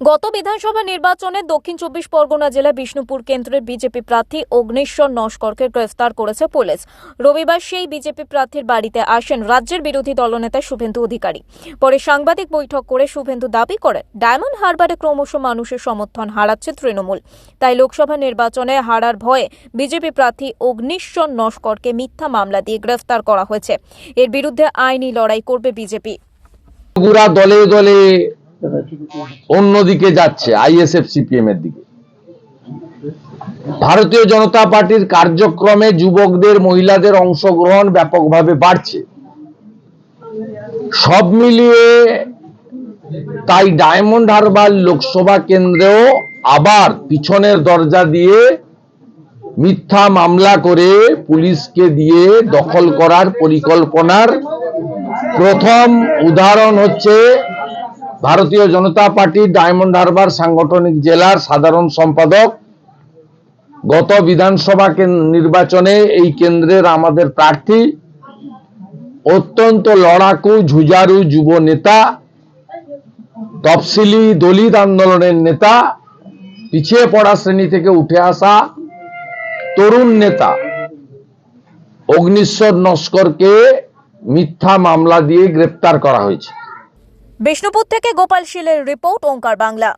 গত বিধানসভা নির্বাচনে দক্ষিণ চব্বিশ পরগনা জেলা বিষ্ণুপুর কেন্দ্রের বিজেপি প্রার্থী অগ্নিশ্বর নস্করকে গ্রেফতার করেছে পুলিশ। রবিবার সেই বিজেপি প্রার্থীর বাড়িতে আসেন রাজ্যের বিরোধী দলনেতা শুভেন্দু অধিকারী। পরে সাংবাদিক বৈঠক করে শুভেন্দু দাবি করেন, ডায়মন্ড হারবারে ক্রমশ মানুষের সমর্থন হারাচ্ছে তৃণমূল। তাই লোকসভা নির্বাচনে হারার ভয়ে বিজেপি প্রার্থী অগ্নিশ্বর নস্করকে মিথ্যা মামলা দিয়ে গ্রেফতার করা হয়েছে। এর বিরুদ্ধে আইনি লড়াই করবে বিজেপি। দলে দলে অন্যদিকে যাচ্ছে আইএসএফ সিপিএম এর দিকে। ভারতীয় জনতা পার্টির কার্যক্রমে যুবকদের, মহিলাদের অংশগ্রহণ ব্যাপকভাবে বাড়ছে। সব মিলিয়ে তাই ডায়মন্ড হারবার লোকসভা কেন্দ্রেও আবার পিছনের দরজা দিয়ে মিথ্যা মামলা করে পুলিশকে দিয়ে দখল করার পরিকল্পনার প্রথম উদাহরণ হচ্ছে ভারতীয় জনতা পার্টি ডায়মন্ড হারবার সাংগঠনিক জেলার সাধারণ সম্পাদক। গত বিধানসভা নির্বাচনে এই কেন্দ্রের আমাদের প্রার্থী। অত্যন্ত লড়াকু ঝুজারু যুব নেতা। তফসিলি দলিত আন্দোলনের নেতা। পিছিয়ে পড়া শ্রেণি থেকে উঠে আসা তরুণ নেতা। অগ্নিশ্বর নস্করকে মিথ্যা মামলা দিয়ে গ্রেপ্তার করা হয়েছে। বিষ্ণুপুর থেকে গোপাল শীলের রিপোর্ট ওঙ্কার বাংলা।